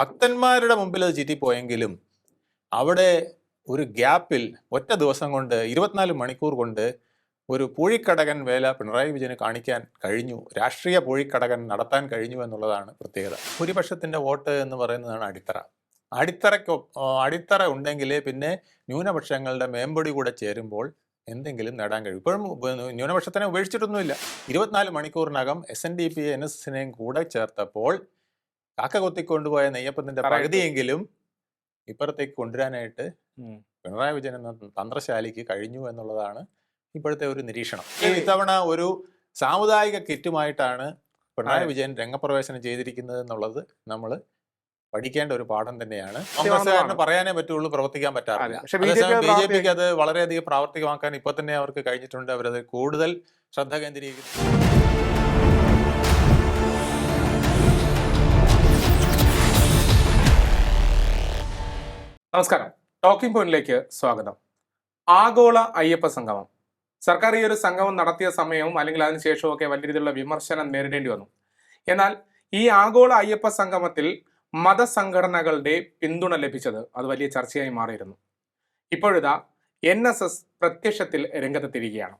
ഭക്തന്മാരുടെ മുമ്പിൽ അത് ചീറ്റിപ്പോയെങ്കിലും അവിടെ ഒരു ഗ്യാപ്പിൽ ഒറ്റ ദിവസം കൊണ്ട് ഇരുപത്തിനാല് മണിക്കൂർ കൊണ്ട് ഒരു പൂഴിക്കടകൻ വേല പിണറായി വിജയന് കാണിക്കാൻ കഴിഞ്ഞു. രാഷ്ട്രീയ പൂഴിക്കടകൻ നടത്താൻ കഴിഞ്ഞു എന്നുള്ളതാണ് പ്രത്യേകത. ഭൂരിപക്ഷത്തിന്റെ വോട്ട് എന്ന് പറയുന്നതാണ് അടിത്തറ. അടിത്തറയ്ക്ക് അടിത്തറ ഉണ്ടെങ്കിലേ പിന്നെ ന്യൂനപക്ഷങ്ങളുടെ മേമ്പടി കൂടെ ചേരുമ്പോൾ എന്തെങ്കിലും നേടാൻ കഴിയും. ഇപ്പോഴും ന്യൂനപക്ഷത്തിനെ ഉപേക്ഷിച്ചിട്ടൊന്നുമില്ല. ഇരുപത്തിനാല് മണിക്കൂറിനകം S N D P N S എസിനെയും കൂടെ ചേർത്തപ്പോൾ കാക്ക കൊത്തിക്കൊണ്ടുപോയ നെയ്യപ്പത്തിന്റെ. പകുതിയെങ്കിലും ഇപ്പുറത്തേക്ക് കൊണ്ടുവരാനായിട്ട്. പിണറായി വിജയൻ എന്ന തന്ത്രശാലിക്ക് കഴിഞ്ഞു എന്നുള്ളതാണ് ഇപ്പോഴത്തെ ഒരു നിരീക്ഷണം ഇത്തവണ ഒരു സാമുദായിക കിറ്റുമായിട്ടാണ് പിണറായി. വിജയൻ രംഗപ്രവേശനം ചെയ്തിരിക്കുന്നത് എന്നുള്ളത് നമ്മൾ പഠിക്കേണ്ട ഒരു പാഠം തന്നെയാണ് കോൺഗ്രസ്സുകാരന് പറയാനേ പറ്റുള്ളൂ പ്രവർത്തിക്കാൻ പറ്റാറില്ല ബി ജെ പിക്ക് അത് വളരെയധികം പ്രാവർത്തികമാക്കാൻ ഇപ്പൊ തന്നെ അവർക്ക് കഴിഞ്ഞിട്ടുണ്ട് അവരത് കൂടുതൽ ശ്രദ്ധ കേന്ദ്രീകരിക്കുന്നു നമസ്കാരം. ടോക്കിംഗ് പോയിന്റിലേക്ക് സ്വാഗതം. ആഗോള അയ്യപ്പ സംഗമം. സർക്കാർ ഈ ഒരു സംഗമം നടത്തിയ സമയവും അല്ലെങ്കിൽ അതിനുശേഷവും ഒക്കെ വലിയ രീതിയിലുള്ള വിമർശനം നേരിടേണ്ടി വന്നു. എന്നാൽ ഈ ആഗോള അയ്യപ്പ സംഗമത്തിൽ മതസംഘടനകളുടെ പിന്തുണ ലഭിച്ചത് അത് വലിയ ചർച്ചയായി മാറിയിരുന്നു. ഇപ്പോഴിതാ എൻ എസ് എസ് പ്രത്യക്ഷത്തിൽ രംഗത്തെത്തിയിരിക്കുകയാണ്.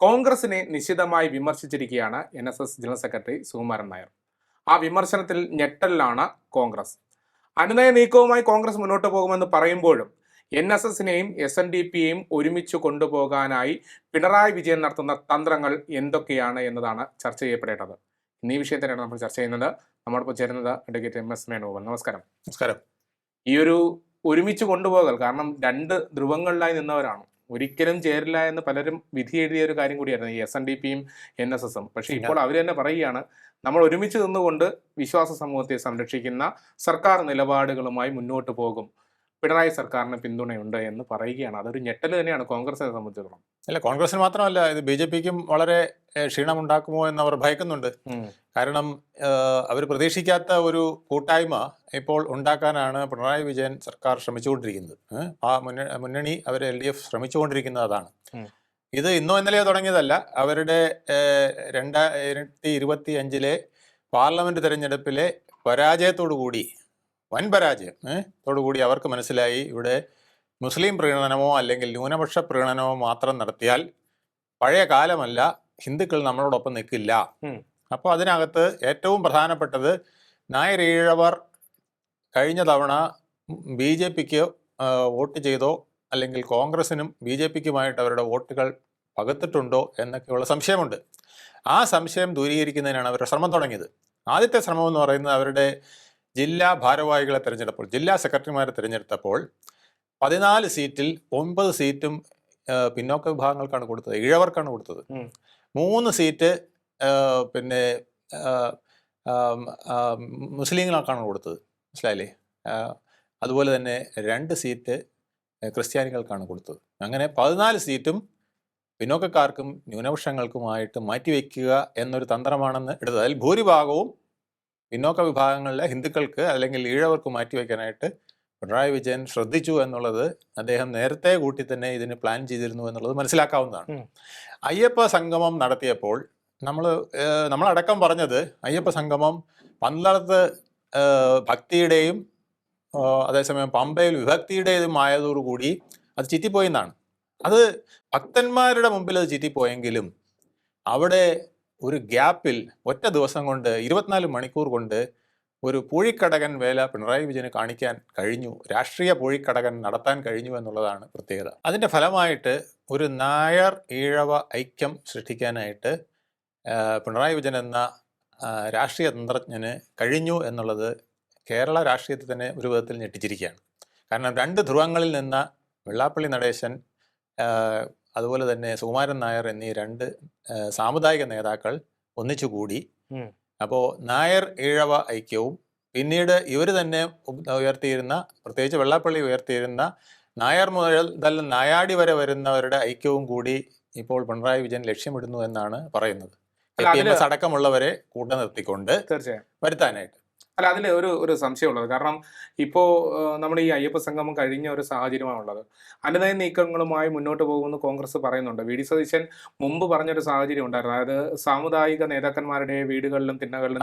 കോൺഗ്രസിനെ നിശിതമായി വിമർശിച്ചിരിക്കുകയാണ് N S S general secretary Sukumaran Nair. ആ വിമർശനത്തിൽ ഞെട്ടലിലാണ് കോൺഗ്രസ്. അനുനയ നീക്കവുമായി കോൺഗ്രസ് മുന്നോട്ട് പോകുമെന്ന് പറയുമ്പോഴും എൻ എസ് എസിനെയും എസ് എൻ ഡി പിയെയും ഒരുമിച്ച് കൊണ്ടുപോകാനായി പിണറായി വിജയൻ നടത്തുന്ന തന്ത്രങ്ങൾ എന്തൊക്കെയാണ് എന്നതാണ് ചർച്ച ചെയ്യപ്പെടേണ്ടത്. ഇന്നീ ഈ വിഷയത്തിലാണ് നമ്മൾ ചർച്ച ചെയ്യുന്നത്. നമ്മോടൊപ്പം ചേരുന്നത് അഡ്വക്കേറ്റ് എം എസ് വേണുഗോപാൽ നമസ്കാരം. നമസ്കാരം. ഈ ഒരു ഒരുമിച്ച് കൊണ്ടുപോകൽ കാരണം രണ്ട് ധ്രുവങ്ങളിലായി നിന്നവരാണ്. ഒരിക്കലും ചേരില്ല എന്ന് പലരും വിധി എഴുതിയ ഒരു കാര്യം കൂടിയായിരുന്നു ഈ എസ് എൻ ഡി പിയും എൻ എസ് എസും പക്ഷേ ഇപ്പോൾ അവർ തന്നെ പറയുകയാണ് നമ്മൾ ഒരുമിച്ച് നിന്നുകൊണ്ട് വിശ്വാസ സമൂഹത്തെ സംരക്ഷിക്കുന്ന സർക്കാർ നിലപാടുകളുമായി മുന്നോട്ട് പോകും. പിണറായി സർക്കാരിന് പിന്തുണയുണ്ട് എന്ന് പറയുകയാണ്. അതൊരു ഞെട്ടൽ തന്നെയാണ് കോൺഗ്രസിനെ സംബന്ധിച്ചിടത്തോളം. അല്ല കോൺഗ്രസിന് മാത്രമല്ല ഇത് ബി ജെ പിക്കും വളരെ ക്ഷീണം ക്ഷീണമുണ്ടാക്കുമോ എന്ന് അവർ ഭയക്കുന്നുണ്ട്. കാരണം അവർ പ്രതീക്ഷിക്കാത്ത ഒരു കൂട്ടായ്മ ഇപ്പോൾ ഉണ്ടാക്കാനാണ് പിണറായി വിജയൻ സർക്കാർ ശ്രമിച്ചുകൊണ്ടിരിക്കുന്നത്? ആ മുന്ന- മുന്നണി അവർ എൽ ഡി എഫ് ശ്രമിച്ചുകൊണ്ടിരിക്കുന്നത് അതാണ്. ഇത് ഇന്നോ ഇന്നലെയോ തുടങ്ങിയതല്ല. അവരുടെ രണ്ടായിരത്തി ഇരുപത്തി അഞ്ചിലെ പാർലമെന്റ് തെരഞ്ഞെടുപ്പിലെ പരാജയത്തോടു കൂടി വൻ പരാജയം തോടുകൂടി അവർക്ക് മനസ്സിലായി ഇവിടെ മുസ്ലിം പ്രീണനമോ അല്ലെങ്കിൽ ന്യൂനപക്ഷ പ്രീണനമോ മാത്രം നടത്തിയാൽ പഴയ കാലമല്ല ഹിന്ദുക്കൾ നമ്മളോടൊപ്പം നിൽക്കില്ല. അപ്പോൾ അതിനകത്ത് ഏറ്റവും പ്രധാനപ്പെട്ടത് നായർ ഈഴവർ കഴിഞ്ഞ തവണ ബി ജെ പിക്ക് വോട്ട് ചെയ്തോ അല്ലെങ്കിൽ കോൺഗ്രസിനും ബി ജെ പിക്കുമായിട്ട് അവരുടെ വോട്ടുകൾ പകുത്തിട്ടുണ്ടോ എന്നൊക്കെയുള്ള സംശയമുണ്ട്. ആ സംശയം ദൂരീകരിക്കുന്നതിനാണ് അവരുടെ ശ്രമം തുടങ്ങിയത്. ആദ്യത്തെ ശ്രമം എന്ന് പറയുന്നത് അവരുടെ ജില്ലാ ഭാരവാഹികളെ തിരഞ്ഞെടുപ്പോൾ ജില്ലാ സെക്രട്ടറിമാരെ തിരഞ്ഞെടുത്തപ്പോൾ പതിനാല് സീറ്റിൽ ഒമ്പത് സീറ്റും പിന്നോക്ക വിഭാഗങ്ങൾക്കാണ് കൊടുത്തത്. ഇഴവർക്കാണ് കൊടുത്തത്. മൂന്ന് സീറ്റ് പിന്നെ മുസ്ലിങ്ങൾക്കാണ് കൊടുത്തത്. മനസ്സിലായില്ലേ? അതുപോലെ തന്നെ രണ്ട് സീറ്റ് ക്രിസ്ത്യാനികൾക്കാണ് കൊടുത്തത്. അങ്ങനെ പതിനാല് സീറ്റും പിന്നോക്കക്കാർക്കും ന്യൂനപക്ഷങ്ങൾക്കുമായിട്ട് മാറ്റിവെക്കുക എന്നൊരു തന്ത്രമാണെന്ന് എടുത്തത്. അതിൽ ഭൂരിഭാഗവും പിന്നോക്ക വിഭാഗങ്ങളിലെ ഹിന്ദുക്കൾക്ക് അല്ലെങ്കിൽ ഈഴവർക്ക് മാറ്റിവെക്കാനായിട്ട് പിണറായി വിജയൻ ശ്രദ്ധിച്ചു എന്നുള്ളത് അദ്ദേഹം നേരത്തെ കൂട്ടി തന്നെ ഇതിന് പ്ലാൻ ചെയ്തിരുന്നു എന്നുള്ളത് മനസ്സിലാക്കാവുന്നതാണ്. അയ്യപ്പ സംഗമം നടത്തിയപ്പോൾ നമ്മൾ നമ്മളടക്കം പറഞ്ഞത് അയ്യപ്പ സംഗമം പന്തളത്ത് ഭക്തിയുടെയും അതേസമയം പമ്പയിൽ വിഭക്തിയുടേതും ആയതോടുകൂടി അത് ചിറ്റിപ്പോയി എന്നാണ്. അത് ഭക്തന്മാരുടെ മുമ്പിൽ അത് ചിറ്റിപ്പോയെങ്കിലും അവിടെ ഒരു ഗ്യാപ്പിൽ ഒറ്റ ദിവസം കൊണ്ട് ഇരുപത്തിനാല് മണിക്കൂർ കൊണ്ട് ഒരു പൂഴിക്കടകൻ വേല പിണറായി വിജയന് കാണിക്കാൻ കഴിഞ്ഞു. രാഷ്ട്രീയ പൂഴിക്കടകൻ നടത്താൻ കഴിഞ്ഞു എന്നുള്ളതാണ് പ്രത്യേകത. അതിന്റെ ഫലമായിട്ട് ഒരു നായർ ഈഴവ ഐക്യം സൃഷ്ടിക്കാനായിട്ട് പിണറായി വിജയൻ എന്ന രാഷ്ട്രീയ തന്ത്രജ്ഞന് കഴിഞ്ഞു എന്നുള്ളത് കേരള രാഷ്ട്രീയത്തെ തന്നെ ഒരു വിധത്തിൽ ഞെട്ടിച്ചിരിക്കുകയാണ്. കാരണം രണ്ട് ധ്രുവങ്ങളിൽ നിന്ന വെള്ളാപ്പള്ളി നടേശൻ അതുപോലെ തന്നെ സുകുമാരൻ നായർ എന്നീ രണ്ട് സാമുദായിക നേതാക്കൾ ഒന്നിച്ചുകൂടി. അപ്പോൾ നായർ ഈഴവ ഐക്യവും പിന്നീട് ഇവർ തന്നെ ഉയർത്തിയിരുന്ന പ്രത്യേകിച്ച് വെള്ളാപ്പള്ളി ഉയർത്തിയിരുന്ന നായർ മുതൽ നായാടി വരെ വരുന്നവരുടെ ഐക്യവും കൂടി ഇപ്പോൾ പിണറായി വിജയൻ ലക്ഷ്യമിടുന്നു എന്നാണ് പറയുന്നത്. അടക്കമുള്ളവരെ കൂട്ട നിർത്തിക്കൊണ്ട് വരുത്താനായിട്ട്. അല്ല അതിൽ ഒരു ഒരു സംശയമുള്ളത്. കാരണം ഇപ്പോൾ നമ്മുടെ ഈ അയ്യപ്പ സംഗമം കഴിഞ്ഞ ഒരു സാഹചര്യമാണുള്ളത്. അനുനയ നീക്കങ്ങളുമായി മുന്നോട്ട് പോകുമെന്ന് കോൺഗ്രസ് പറയുന്നുണ്ട്. വി. ഡി. സതീശൻ മുമ്പ് പറഞ്ഞൊരു സാഹചര്യം ഉണ്ടായിരുന്നു. അതായത് സാമുദായിക നേതാക്കന്മാരുടെ വീടുകളിലും തിണ്ണകളിലും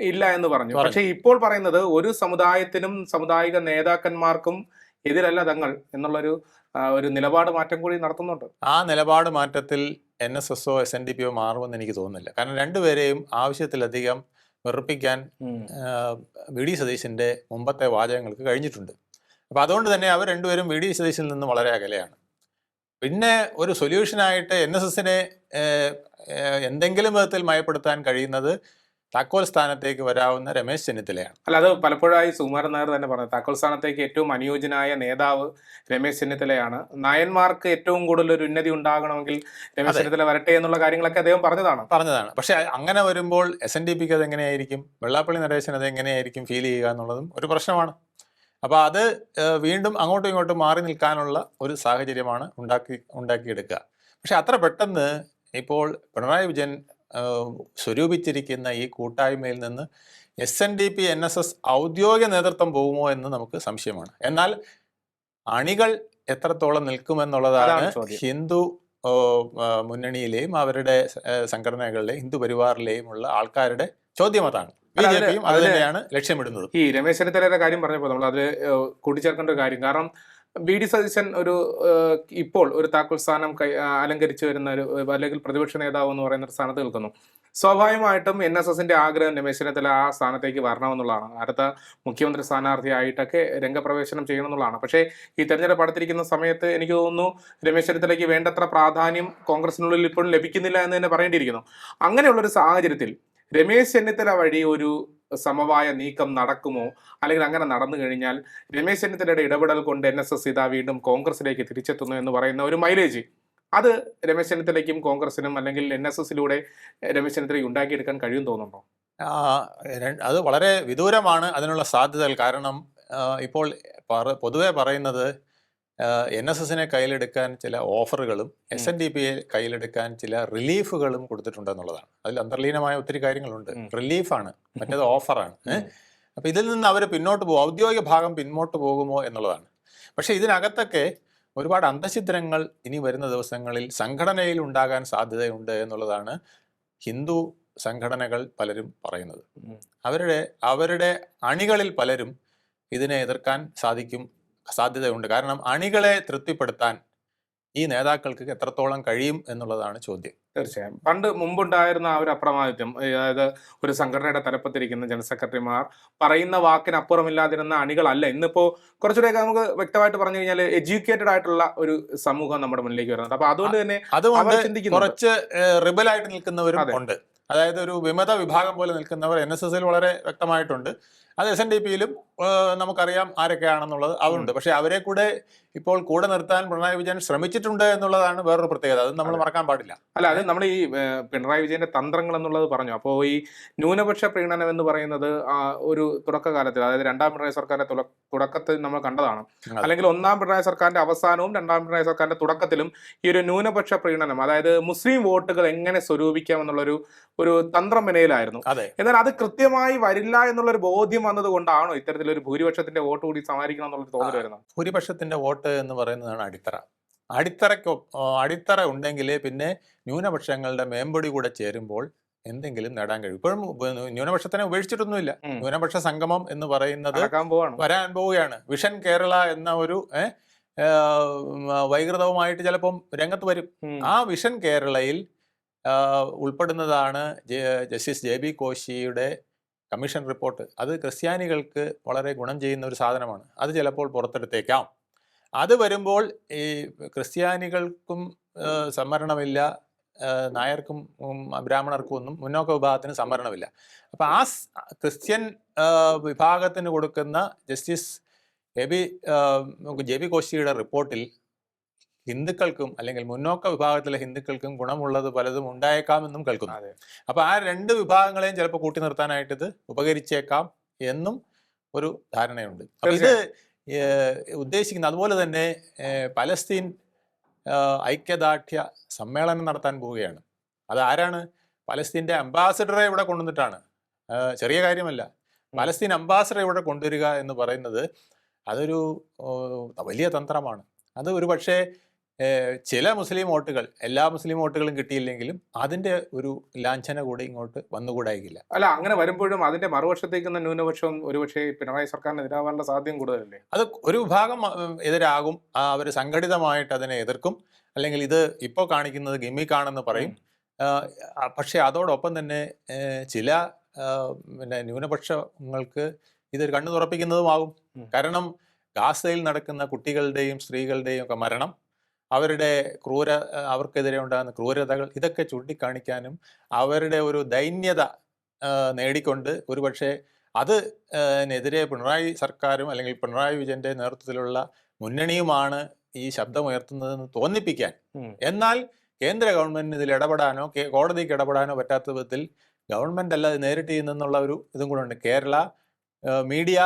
ഇല്ല എന്ന് പറഞ്ഞു. പക്ഷെ ഇപ്പോൾ പറയുന്നത് ഒരു സമുദായത്തിനും സമുദായിക നേതാക്കന്മാർക്കും എതിരല്ല തങ്ങൾ എന്നുള്ളൊരു ഒരു നിലപാട് മാറ്റം കൂടി നടത്തുന്നുണ്ട്. ആ നിലപാട് മാറ്റത്തിൽ എൻ എസ് എസോ എസ് എൻ ഡി പിയോ മാറുമെന്ന് എനിക്ക് തോന്നുന്നില്ല. കാരണം രണ്ടുപേരെയും ആവശ്യത്തിലധികം വെറുപ്പിക്കാൻ വി ഡി സതീശന്റെ മുമ്പത്തെ വാചകങ്ങൾക്ക് കഴിഞ്ഞിട്ടുണ്ട്. അപ്പോൾ അതുകൊണ്ട് തന്നെ അവർ രണ്ടുപേരും വി ഡി സതീശിൽ നിന്ന് വളരെ അകലെയാണ്. പിന്നെ ഒരു സൊല്യൂഷനായിട്ട് എൻ എസ് എസിനെ എന്തെങ്കിലും വിധത്തിൽ മയപ്പെടുത്താൻ കഴിയുന്നത് താക്കോൽ സ്ഥാനത്തേക്ക് വരാവുന്ന രമേശ് ചെന്നിത്തലയാണ്. അല്ല അത് പലപ്പോഴായി സുകുമാരൻ നായർ തന്നെ പറഞ്ഞു. താക്കോൽ സ്ഥാനത്തേക്ക് ഏറ്റവും അനുയോജ്യനായ നേതാവ് രമേശ് ചെന്നിത്തലയാണ്. നായന്മാർക്ക് ഏറ്റവും കൂടുതൽ ഒരു ഉന്നതി ഉണ്ടാകണമെങ്കിൽ രമേശ്. ചെന്നിത്തല വരട്ടെ എന്നുള്ള കാര്യങ്ങളൊക്കെ അദ്ദേഹം പറഞ്ഞതാണ്. പറഞ്ഞതാണ്. പക്ഷെ അങ്ങനെ വരുമ്പോൾ എസ് എൻ ഡി പിക്ക് അത് എങ്ങനെയായിരിക്കും? വെള്ളാപ്പള്ളി നടേശൻ അത് എങ്ങനെയായിരിക്കും ഫീൽ ചെയ്യുക എന്നുള്ളതും ഒരു പ്രശ്നമാണ്. അപ്പോൾ അത് വീണ്ടും അങ്ങോട്ടും ഇങ്ങോട്ടും മാറി നിൽക്കാനുള്ള ഒരു സാഹചര്യമാണ് ഉണ്ടാക്കി ഉണ്ടാക്കിയെടുക്കുക. പക്ഷെ അത്ര പെട്ടെന്ന് ഇപ്പോൾ പിണറായി വിജയൻ സ്വരൂപിച്ചിരിക്കുന്ന ഈ കൂട്ടായ്മയിൽ നിന്ന് S N D P N S S ഔദ്യോഗിക നേതൃത്വം പോകുമോ എന്ന് നമുക്ക് സംശയമാണ്. എന്നാൽ അണികൾ എത്രത്തോളം നിൽക്കുമെന്നുള്ളതാണ് ഹിന്ദു മുന്നണിയിലെയും അവരുടെ സംഘടനകളിലെയും ഹിന്ദു പരിവാറിലെയും ഉള്ള ആൾക്കാരുടെ ചോദ്യം അതാണ്. ബി അല്ല, ജെ പിയും അത് തന്നെയാണ് ലക്ഷ്യമിടുന്നത്. ഈ രമേശ് ചെന്നിത്തലയുടെ കാര്യം പറഞ്ഞപ്പോൾ നമ്മൾ അത് കൂട്ടിച്ചേർക്കേണ്ട ഒരു കാര്യം. കാരണം ബി ഡി സതീശൻ ഒരു ഇപ്പോൾ ഒരു താക്കോൽ സ്ഥാനം കൈ അലങ്കരിച്ചു വരുന്ന ഒരു അല്ലെങ്കിൽ പ്രതിപക്ഷ നേതാവ് എന്ന് പറയുന്ന ഒരു സ്ഥാനത്ത് നിൽക്കുന്നു. സ്വാഭാവികമായിട്ടും എൻ എസ് എസിന്റെ ആഗ്രഹം രമേശ് ചെന്നിത്തല ആ സ്ഥാനത്തേക്ക് വരണമെന്നുള്ളതാണ്. അടുത്ത മുഖ്യമന്ത്രി സ്ഥാനാർത്ഥിയായിട്ടൊക്കെ രംഗപ്രവേശനം ചെയ്യണമെന്നുള്ളതാണ്. പക്ഷേ ഈ തെരഞ്ഞെടുപ്പ് അടുത്തിരിക്കുന്ന സമയത്ത് എനിക്ക് തോന്നുന്നു രമേശ് ചെന്നിത്തലയ്ക്ക് വേണ്ടത്ര പ്രാധാന്യം കോൺഗ്രസിനുള്ളിൽ ഇപ്പോഴും ലഭിക്കുന്നില്ല എന്ന് തന്നെ പറയേണ്ടിയിരിക്കുന്നു. അങ്ങനെയുള്ളൊരു സാഹചര്യത്തിൽ രമേശ് ചെന്നിത്തല വഴി ഒരു സമവായ നീക്കം നടക്കുമോ? അല്ലെങ്കിൽ അങ്ങനെ നടന്നു കഴിഞ്ഞാൽ രമേശ് ചെന്നിത്തലയുടെ ഇടപെടൽ കൊണ്ട് എൻ എസ് എസ് ഇതാ വീണ്ടും കോൺഗ്രസിലേക്ക് തിരിച്ചെത്തുന്നു എന്ന് പറയുന്ന ഒരു മൈലേജ് അത് രമേശ് ചെന്നിത്തലയ്ക്കും കോൺഗ്രസിനും അല്ലെങ്കിൽ എൻ എസ് എസിലൂടെ രമേശ് ചെന്നിത്തലയ്ക്ക് ഉണ്ടാക്കിയെടുക്കാൻ കഴിയും തോന്നുന്നുണ്ടോ? അത് വളരെ വിദൂരമാണ് അതിനുള്ള സാധ്യതകൾ. കാരണം ഇപ്പോൾ പൊതുവെ പറയുന്നത് എൻ എസ് എസിനെ കയ്യിലെടുക്കാൻ ചില ഓഫറുകളും എസ് എൻ ഡി പിയെ കയ്യിലെടുക്കാൻ ചില റിലീഫുകളും കൊടുത്തിട്ടുണ്ട് എന്നുള്ളതാണ് അതിൽ അന്തർലീനമായ ഒത്തിരി കാര്യങ്ങളുണ്ട്. റിലീഫാണ് മറ്റേത് ഓഫറാണ്. അപ്പൊ ഇതിൽ നിന്ന് അവർ പിന്നോട്ട് പോകും ഔദ്യോഗിക ഭാഗം പിന്നോട്ട് പോകുമോ എന്നുള്ളതാണ്. പക്ഷെ ഇതിനകത്തൊക്കെ ഒരുപാട് അന്തഛിദ്രങ്ങൾ ഇനി വരുന്ന ദിവസങ്ങളിൽ സംഘടനയിൽ ഉണ്ടാകാൻ സാധ്യതയുണ്ട് എന്നുള്ളതാണ് ഹിന്ദു സംഘടനകൾ പലരും പറയുന്നത്. അവരുടെ അവരുടെ അണികളിൽ പലരും ഇതിനെ എതിർക്കാൻ സാധിക്കും സാധ്യതയുണ്ട് കാരണം അണികളെ തൃപ്തിപ്പെടുത്താൻ ഈ നേതാക്കൾക്ക് എത്രത്തോളം കഴിയും എന്നുള്ളതാണ് ചോദ്യം. തീർച്ചയായും. പണ്ട് മുമ്പുണ്ടായിരുന്ന ആ ഒരു അപ്രമാദിത്യം അതായത് ഒരു സംഘടനയുടെ തലപ്പത്തിരിക്കുന്ന ജനറൽ സെക്രട്ടറിമാർ പറയുന്ന വാക്കിനപ്പുറമില്ലാതിരുന്ന അണികളല്ല. ഇന്നിപ്പോ കുറച്ചുകൂടെയൊക്കെ നമുക്ക് വ്യക്തമായിട്ട് പറഞ്ഞു കഴിഞ്ഞാൽ എഡ്യൂക്കേറ്റഡ് ആയിട്ടുള്ള ഒരു സമൂഹം നമ്മുടെ മുന്നിലേക്ക് വരുന്നത് അപ്പൊ അതുകൊണ്ട് തന്നെ അതുകൊണ്ട് കുറച്ച് റിബലായിട്ട് നിൽക്കുന്നവരും ഉണ്ട്. അതായത് ഒരു വിമത വിഭാഗം പോലെ നിൽക്കുന്നവർ എൻ എസ് എസിൽ വളരെ വ്യക്തമായിട്ടുണ്ട്. അത് എസ് എൻ ഡി പിയിലും നമുക്കറിയാം ആരൊക്കെയാണെന്നുള്ളത് അതുണ്ട്. പക്ഷെ അവരെ കൂടെ ഇപ്പോൾ കൂടെ നിർത്താൻ പിണറായി വിജയൻ ശ്രമിച്ചിട്ടുണ്ട് എന്നുള്ളതാണ് വേറൊരു പ്രത്യേകത. അത് നമ്മൾ മറക്കാൻ പാടില്ല. അല്ല അത് നമ്മൾ ഈ പിണറായി വിജയന്റെ തന്ത്രങ്ങൾ എന്നുള്ളത് പറഞ്ഞു? അപ്പോൾ ഈ ന്യൂനപക്ഷ പ്രീണനം എന്ന് പറയുന്നത് ഒരു തുടക്കകാലത്തിൽ അതായത് രണ്ടാം പിണറായി സർക്കാരിന്റെ തുടക്കത്തിൽ നമ്മൾ കണ്ടതാണ്. അല്ലെങ്കിൽ ഒന്നാം പിണറായി സർക്കാരിന്റെ അവസാനവും രണ്ടാം പിണറായി സർക്കാരിന്റെ തുടക്കത്തിലും ഈ ഒരു ന്യൂനപക്ഷ പ്രീണനം അതായത് മുസ്ലിം വോട്ടുകൾ എങ്ങനെ സ്വരൂപിക്കാം എന്നുള്ളൊരു ഒരു തന്ത്രം മെനയിലായിരുന്നു അതെ. എന്നാൽ അത് കൃത്യമായി വരില്ല എന്നുള്ളൊരു ബോധ്യം വന്നത് കൊണ്ടാണോ ഇത്തരത്തിലൊരു ഭൂരിപക്ഷത്തിന്റെ വോട്ട് കൂടി സമാഹരിക്കണം എന്നുള്ള തോന്നൽ വരുന്നത്? ഭൂരിപക്ഷത്തിന്റെ വോട്ട് എന്ന് പറയുന്നതാണ് അടിത്തറ. അടിത്തറയ്ക്ക് അടിത്തറ ഉണ്ടെങ്കിൽ പിന്നെ ന്യൂനപക്ഷങ്ങളുടെ മേമ്പൊടി കൂടെ ചേരുമ്പോൾ എന്തെങ്കിലും നേടാൻ കഴിയും. ഇപ്പോഴും ന്യൂനപക്ഷത്തിനെ ഉപേക്ഷിച്ചിട്ടൊന്നുമില്ല. ന്യൂനപക്ഷ സംഗമം എന്ന് പറയുന്നത് വരാൻ പോവുകയാണ്. വിഷൻ കേരള എന്ന ഒരു വൈകൃതവുമായിട്ട് ചിലപ്പം രംഗത്ത് വരും. ആ വിഷൻ കേരളയിൽ ഉൾപ്പെടുന്നതാണ് ജസ്റ്റിസ് ജെ ബി കോശിയുടെ കമ്മീഷൻ റിപ്പോർട്ട്. അത് ക്രിസ്ത്യാനികൾക്ക് വളരെ ഗുണം ചെയ്യുന്ന ഒരു സാധനമാണ്. അത് ചിലപ്പോൾ പുറത്തെടുത്തേക്കാം. അത് വരുമ്പോൾ ഈ ക്രിസ്ത്യാനികൾക്കും സംവരണമില്ല. നായർക്കും ബ്രാഹ്മണർക്കും ഒന്നും മുന്നോക്ക വിഭാഗത്തിന് സംവരണമില്ല. അപ്പോൾ ആ ക്രിസ്ത്യൻ വിഭാഗത്തിന് കൊടുക്കുന്ന justice A B J B കോശിയുടെ റിപ്പോർട്ടിൽ ഹിന്ദുക്കൾക്കും അല്ലെങ്കിൽ മുന്നോക്ക വിഭാഗത്തിലെ ഹിന്ദുക്കൾക്കും ഗുണമുള്ളത് പലതും ഉണ്ടായേക്കാമെന്നും കേൾക്കുന്നു. അപ്പൊ ആ രണ്ട് വിഭാഗങ്ങളെയും ചിലപ്പോൾ കൂട്ടി നിർത്താനായിട്ട് ഇത് ഉപകരിച്ചേക്കാം എന്നും ഒരു ധാരണയുണ്ട്. ഇത് ഉദ്ദേശിക്കുന്നത് ഉദ്ദേശിക്കുന്ന അതുപോലെ തന്നെ പലസ്തീൻ ഐക്യദാർഢ്യ സമ്മേളനം നടത്താൻ പോവുകയാണ്. അത് ആരാണ്? പലസ്തീന്റെ അംബാസഡറെ ഇവിടെ കൊണ്ടുവന്നിട്ടാണ്. ചെറിയ കാര്യമല്ല. പലസ്തീൻ അംബാസഡറെ ഇവിടെ കൊണ്ടുവരിക എന്ന് പറയുന്നത് അതൊരു വലിയ തന്ത്രമാണ്. അത് ഒരു പക്ഷേ ചില മുസ്ലിം വോട്ടുകൾ എല്ലാ മുസ്ലിം വോട്ടുകളും കിട്ടിയില്ലെങ്കിലും അതിന്റെ ഒരു ലാഞ്ചന കൂടെ ഇങ്ങോട്ട് വന്നുകൂടായില്ല അല്ല അങ്ങനെ വരുമ്പോഴും അതിന്റെ ന്യൂനപക്ഷവും ന്യൂനപക്ഷം ഒരുപക്ഷെ പിണറായി സർക്കാരിന് എതിരാവാനുള്ള സാധ്യത കൂടുതലല്ലേ? അത് ഒരു വിഭാഗം എതിരാകും അവർ സംഘടിതമായിട്ട് അതിനെ എതിർക്കും അല്ലെങ്കിൽ ഇത് ഇപ്പോൾ കാണിക്കുന്നത് ഗിമ്മിക്കാണെന്ന് പറയും. പക്ഷെ അതോടൊപ്പം തന്നെ ചില പിന്നെ ന്യൂനപക്ഷങ്ങൾക്ക് ഇത് കണ്ണു തുറപ്പിക്കുന്നതുമാകും കാരണം ഗാസയിൽ നടക്കുന്ന കുട്ടികളുടെയും സ്ത്രീകളുടെയും ഒക്കെ മരണം അവരുടെ ക്രൂര അവർക്കെതിരെ ഉണ്ടാകുന്ന ക്രൂരതകൾ ഇതൊക്കെ ചൂണ്ടിക്കാണിക്കാനും അവരുടെ ഒരു ദൈന്യത നേടിക്കൊണ്ട് ഒരുപക്ഷെ അത് എതിരെ പിണറായി സർക്കാരും അല്ലെങ്കിൽ പിണറായി വിജയന്റെ നേതൃത്വത്തിലുള്ള മുന്നണിയുമാണ് ഈ ശബ്ദമുയർത്തുന്നതെന്ന് തോന്നിപ്പിക്കാൻ. എന്നാൽ കേന്ദ്ര ഗവൺമെന്റിന് ഇതിൽ ഇടപെടാനോ കോടതിക്ക് ഇടപെടാനോ പറ്റാത്ത വിധത്തിൽ ഗവൺമെന്റ് അല്ല നേരിട്ട് ചെയ്യുന്നെന്നുള്ള ഒരു ഇതും കൂടെ ഉണ്ട്. കേരള മീഡിയ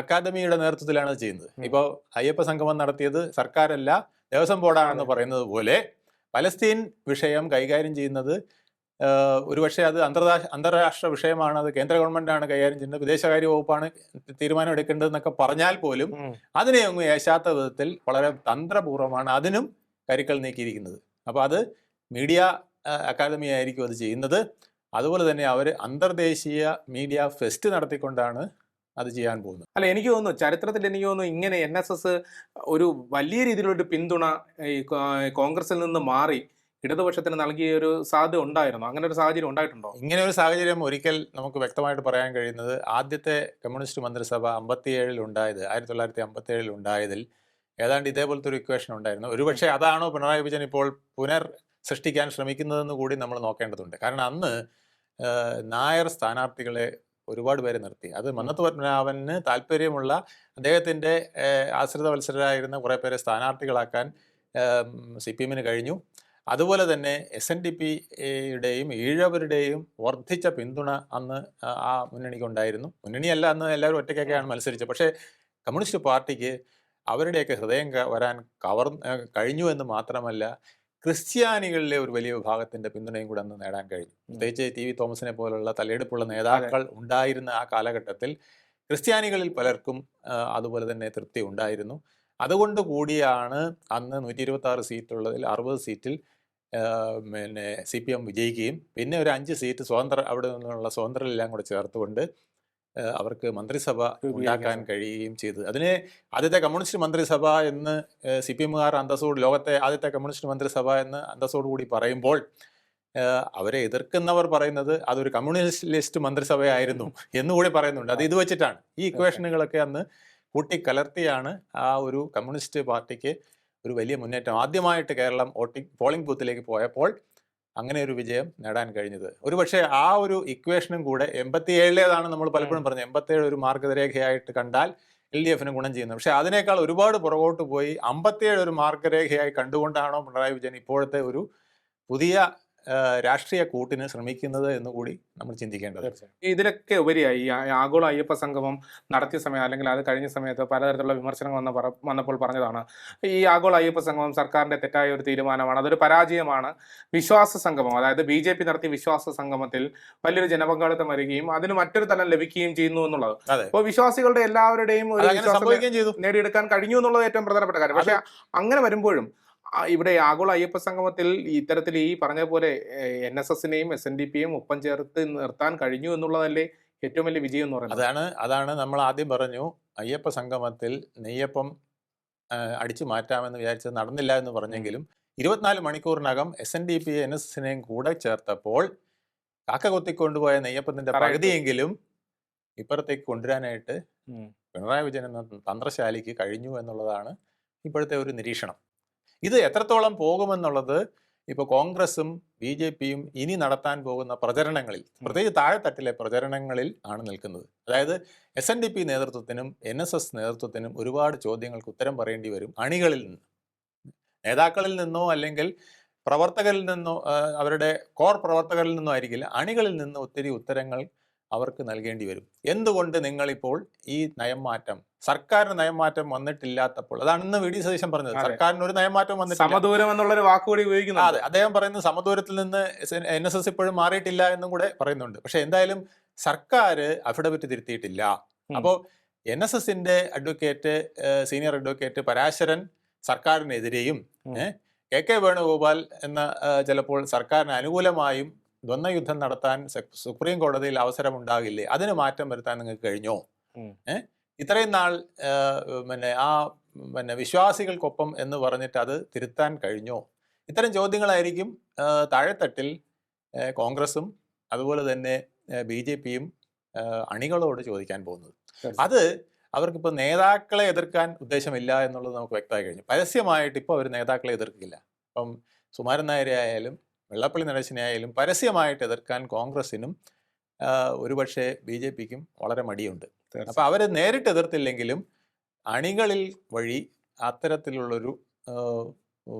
അക്കാദമിയുടെ നേതൃത്വത്തിലാണ് ചെയ്യുന്നത്. ഇപ്പോൾ അയ്യപ്പ സംഗമം നടത്തിയത് സർക്കാരല്ല ദേവസ്വം ബോർഡാണെന്ന്. പറയുന്നത് പോലെ പലസ്തീൻ വിഷയം കൈകാര്യം ചെയ്യുന്നത് ഒരുപക്ഷെ അത് അന്തർദാ അന്താരാഷ്ട്ര വിഷയമാണ് അത് കേന്ദ്ര ഗവൺമെന്റാണ് കൈകാര്യം ചെയ്യുന്നത് വിദേശകാര്യ വകുപ്പാണ് തീരുമാനം എടുക്കേണ്ടതെന്നൊക്കെ പറഞ്ഞാൽ പോലും അതിനെ അങ്ങ് ഏശാത്ത വിധത്തിൽ വളരെ തന്ത്രപൂർവമാണ് അതിനും കരുക്കൾ നീക്കിയിരിക്കുന്നത്. അപ്പോൾ അത് മീഡിയ അക്കാദമി ആയിരിക്കും അത് ചെയ്യുന്നത്. അതുപോലെ തന്നെ അവർ അന്തർദേശീയ മീഡിയ ഫെസ്റ്റ് നടത്തിക്കൊണ്ടാണ് അത് ചെയ്യാൻ പോകുന്നത്. അല്ല എനിക്ക് തോന്നുന്നു ചരിത്രത്തിൽ എനിക്ക് തോന്നുന്നു ഇങ്ങനെ എൻ എസ് എസ് ഒരു വലിയ രീതിയിലൊരു പിന്തുണ ഈ കോൺഗ്രസിൽ നിന്ന് മാറി ഇടതുപക്ഷത്തിന് നൽകിയ ഒരു സാധ്യത ഉണ്ടായിരുന്നു? അങ്ങനെ ഒരു സാഹചര്യം ഉണ്ടായിട്ടുണ്ടോ? ഇങ്ങനെ ഒരു സാഹചര്യം ഒരിക്കൽ നമുക്ക് വ്യക്തമായിട്ട് പറയാൻ കഴിയുന്നത് ആദ്യത്തെ കമ്മ്യൂണിസ്റ്റ് മന്ത്രിസഭ അമ്പത്തിയേഴിൽ ഉണ്ടായത് ആയിരത്തി തൊള്ളായിരത്തി അമ്പത്തി ഏഴിൽ ഉണ്ടായതിൽ ഏതാണ്ട് ഇതേപോലത്തെ ഒരു ഇക്വേഷൻ ഉണ്ടായിരുന്നു. ഒരുപക്ഷെ അതാണോ പിണറായി വിജയൻ ഇപ്പോൾ പുനർ സൃഷ്ടിക്കാൻ ശ്രമിക്കുന്നതെന്ന് കൂടി നമ്മൾ നോക്കേണ്ടതുണ്ട്. കാരണം അന്ന് നായർ സ്ഥാനാർത്ഥികളെ ഒരുപാട് പേരെ നിർത്തി. അത് മന്നത്ത് പത്മനാഭന് താല്പര്യമുള്ള അദ്ദേഹത്തിന്റെ ആശ്രിത മത്സരരായിരുന്ന കുറേ പേരെ സ്ഥാനാർത്ഥികളാക്കാൻ സി പി എമ്മിന് കഴിഞ്ഞു. അതുപോലെ തന്നെ എസ് എൻ ഡി പിയുടെയും ഈഴവരുടെയും വർദ്ധിച്ച പിന്തുണ അന്ന് ആ- ആ മുന്നണിക്ക് ഉണ്ടായിരുന്നു മുന്നണിയല്ല അന്ന് എല്ലാവരും ഒറ്റയ്ക്കൊക്കെയാണ് മത്സരിച്ചത്. പക്ഷേ കമ്മ്യൂണിസ്റ്റ് പാർട്ടിക്ക് അവരുടെയൊക്കെ ഹൃദയം വരാൻ കവർ കഴിഞ്ഞു എന്ന് മാത്രമല്ല ക്രിസ്ത്യാനികളിലെ ഒരു വലിയ വിഭാഗത്തിന്റെ പിന്തുണയും കൂടെ അന്ന് നേടാൻ കഴിഞ്ഞു. പ്രത്യേകിച്ച് ടി വി തോമസിനെ പോലുള്ള തലയെടുപ്പുള്ള നേതാക്കൾ ഉണ്ടായിരുന്ന ആ കാലഘട്ടത്തിൽ ക്രിസ്ത്യാനികളിൽ പലർക്കും അതുപോലെ തന്നെ തൃപ്തി ഉണ്ടായിരുന്നു. അതുകൊണ്ട് കൂടിയാണ് അന്ന് നൂറ്റി ഇരുപത്തി ആറ് സീറ്റുള്ളതിൽ അറുപത് സീറ്റിൽ പിന്നെ സി പി എം വിജയിക്കുകയും പിന്നെ ഒരു അഞ്ച് സീറ്റ് സ്വതന്ത്ര അവിടെ നിന്നുള്ള സ്വതന്ത്രരെല്ലാം കൂടെ ചേർത്തുകൊണ്ട് അവർക്ക് മന്ത്രിസഭ ഉണ്ടാക്കാൻ കഴിയുകയും ചെയ്തത് അതിനെ ആദ്യത്തെ കമ്മ്യൂണിസ്റ്റ് മന്ത്രിസഭ എന്ന് സി പി എമ്മുകാർ അന്തസ്സോട് ലോകത്തെ ആദ്യത്തെ കമ്മ്യൂണിസ്റ്റ് മന്ത്രിസഭ എന്ന് അന്തസ്സോട് കൂടി പറയുമ്പോൾ അവരെ എതിർക്കുന്നവർ പറയുന്നത് അതൊരു കമ്മ്യൂണിസ്റ്റ് മന്ത്രിസഭയായിരുന്നു എന്നുകൂടി പറയുന്നുണ്ട്. അത് ഇത് വെച്ചിട്ടാണ്. ഈ ഇക്വേഷനുകളൊക്കെ അന്ന് കൂട്ടിക്കലർത്തിയാണ് ആ ഒരു കമ്മ്യൂണിസ്റ്റ് പാർട്ടിക്ക് ഒരു വലിയ മുന്നേറ്റം. ആദ്യമായിട്ട് കേരളം വോട്ടിംഗ് പോളിംഗ് ബൂത്തിലേക്ക് പോയപ്പോൾ അങ്ങനെ ഒരു വിജയം നേടാൻ കഴിഞ്ഞത്. ഒരുപക്ഷെ ആ ഒരു ഇക്വേഷനും കൂടെ എൺപത്തിയേഴിലേതാണ് നമ്മൾ പലപ്പോഴും പറഞ്ഞത്. എൺപത്തിയേഴ് ഒരു മാർഗരേഖയായിട്ട് കണ്ടാൽ എൽ ഡി എഫിന് ഗുണം ചെയ്യുന്നത്. പക്ഷേ അതിനേക്കാൾ ഒരുപാട് പുറകോട്ട് പോയി അമ്പത്തിയേഴ് ഒരു മാർഗരേഖയായി കണ്ടുകൊണ്ടാണോ പിണറായി വിജയൻ ഇപ്പോഴത്തെ ഒരു പുതിയ രാഷ്ട്രീയ കൂട്ടിന് ശ്രമിക്കുന്നത് എന്ന് കൂടി നമ്മൾ ചിന്തിക്കേണ്ടത് ഇതിലൊക്കെ ഉപരിയായി ഈ ആഗോള അയ്യപ്പ സംഗമം നടത്തിയ സമയം അല്ലെങ്കിൽ അത് കഴിഞ്ഞ സമയത്ത് പലതരത്തിലുള്ള വിമർശനങ്ങൾ വന്ന വന്നപ്പോൾ പറഞ്ഞതാണ്. ഈ ആഗോള അയ്യപ്പ സംഗമം സർക്കാരിന്റെ തെറ്റായ ഒരു തീരുമാനമാണ്. അതൊരു പരാജയമാണ്. വിശ്വാസ സംഗമം അതായത് ബി ജെ പി നടത്തിയ വിശ്വാസ സംഗമത്തിൽ വലിയൊരു ജനപങ്കാളിത്തം വരികയും അതിന് മറ്റൊരു തലം ലഭിക്കുകയും ചെയ്യുന്നു എന്നുള്ളത്. അപ്പോൾ വിശ്വാസികളുടെ എല്ലാവരുടെയും ഒരു നേടിയെടുക്കാൻ കഴിഞ്ഞു എന്നുള്ളത് ഏറ്റവും പ്രധാനപ്പെട്ട കാര്യം. പക്ഷേ അങ്ങനെ വരുമ്പോഴും ഇവിടെ ആഗോള അയ്യപ്പ സംഗമത്തിൽ ഇത്തരത്തിൽ ഈ പറഞ്ഞ പോലെ എൻ എസ് എസിനെയും എസ് എൻ ഡി പിയും ഒപ്പം ചേർത്ത് നിർത്താൻ കഴിഞ്ഞു എന്നുള്ളതല്ലേ ഏറ്റവും വലിയ വിജയം എന്ന് പറയുന്നത് അതാണ് അതാണ് നമ്മൾ ആദ്യം പറഞ്ഞു അയ്യപ്പ സംഗമത്തിൽ നെയ്യപ്പം അടിച്ചു മാറ്റാമെന്ന് വിചാരിച്ചത് നടന്നില്ല എന്ന് പറഞ്ഞെങ്കിലും ഇരുപത്തിനാല് മണിക്കൂറിനകം S N D P N S എസിനെയും കൂടെ ചേർത്തപ്പോൾ കാക്ക കൊത്തിക്കൊണ്ടുപോയ നെയ്യപ്പത്തിന്റെ. പകുതിയെങ്കിലും ഇപ്പുറത്തേക്ക് കൊണ്ടുവരാനായിട്ട്. പിണറായി വിജയൻ എന്ന തന്ത്രശാലിക്ക് കഴിഞ്ഞു എന്നുള്ളതാണ് ഇപ്പോഴത്തെ ഒരു നിരീക്ഷണം ഇത് എത്രത്തോളം പോകുമെന്നുള്ളത് ഇപ്പോൾ കോൺഗ്രസും ബി ജെ പിയും ഇനി നടത്താൻ പോകുന്ന പ്രചരണങ്ങളിൽ പ്രത്യേകിച്ച് താഴെത്തട്ടിലെ പ്രചരണങ്ങളിൽ ആണ് നിൽക്കുന്നത്. അതായത് എസ് എൻ ഡി പി നേതൃത്വത്തിനും എൻ എസ് എസ് നേതൃത്വത്തിനും ഒരുപാട് ചോദ്യങ്ങൾക്ക് ഉത്തരം പറയേണ്ടി വരും അണികളിൽ നിന്ന്. നേതാക്കളിൽ നിന്നോ അല്ലെങ്കിൽ പ്രവർത്തകരിൽ നിന്നോ അവരുടെ കോർ പ്രവർത്തകരിൽ നിന്നോ ആയിരിക്കില്ല അണികളിൽ നിന്ന് ഒത്തിരി ഉത്തരങ്ങൾ അവർക്ക് നൽകേണ്ടി വരും. എന്തുകൊണ്ട് നിങ്ങളിപ്പോൾ ഈ നയംമാറ്റം സർക്കാരിന് നയംമാറ്റം വന്നിട്ടില്ലാത്തപ്പോൾ അതാണ് ഇന്ന് വി. ഡി. സതീശൻ പറഞ്ഞത് സർക്കാരിന് ഒരു നയംമാറ്റം വന്നിട്ടില്ല. സമദൂരം എന്നുള്ളൊരു വാക്കുകൂടി ഉപയോഗിക്കുന്നു അതെ അദ്ദേഹം പറയുന്നത് സമദൂരത്തിൽ നിന്ന് എൻ എസ് എസ് ഇപ്പോഴും മാറിയിട്ടില്ല എന്നും കൂടെ പറയുന്നുണ്ട്. പക്ഷെ എന്തായാലും സർക്കാർ അഫിഡവിറ്റ് തിരുത്തിയിട്ടില്ല. അപ്പോ അപ്പോൾ എൻ എസ് എസിന്റെ അഡ്വക്കേറ്റ് സീനിയർ അഡ്വക്കേറ്റ് പരാശരൻ സർക്കാരിനെതിരെയും കെ കെ വേണുഗോപാൽ എന്ന ചിലപ്പോൾ സർക്കാരിന് അനുകൂലമായും ദ്വന്ദ്വയുദ്ധം നടത്താൻ സുപ്രീം കോടതിയിൽ അവസരമുണ്ടാകില്ലേ? അതിന് മാറ്റം വരുത്താൻ നിങ്ങൾക്ക് കഴിഞ്ഞോ? ഏഹ് ഇത്രയും നാൾ പിന്നെ ആ പിന്നെ വിശ്വാസികൾക്കൊപ്പം എന്ന് പറഞ്ഞിട്ട് അത് തിരുത്താൻ കഴിഞ്ഞോ? ഇത്തരം ചോദ്യങ്ങളായിരിക്കും താഴെത്തട്ടിൽ കോൺഗ്രസും അതുപോലെ തന്നെ ബി ജെ പിയും അണികളോട് ചോദിക്കാൻ പോകുന്നത്. അത് അവർക്കിപ്പോൾ നേതാക്കളെ എതിർക്കാൻ ഉദ്ദേശമില്ല എന്നുള്ളത് നമുക്ക് വ്യക്തമായി കഴിഞ്ഞു. പരസ്യമായിട്ട് ഇപ്പോൾ അവർ നേതാക്കളെ എതിർക്കില്ല. ഇപ്പം സുമാരൻ നായരെ ആയാലും വെള്ളപ്പള്ളി നടേശനെയായാലും പരസ്യമായിട്ട് എതിർക്കാൻ കോൺഗ്രസിനും ഒരുപക്ഷെ ബി ജെ പിക്കും വളരെ മടിയുണ്ട്. അപ്പോൾ അവർ നേരിട്ട് എതിർത്തില്ലെങ്കിലും അണികളിൽ വഴി അത്തരത്തിലുള്ളൊരു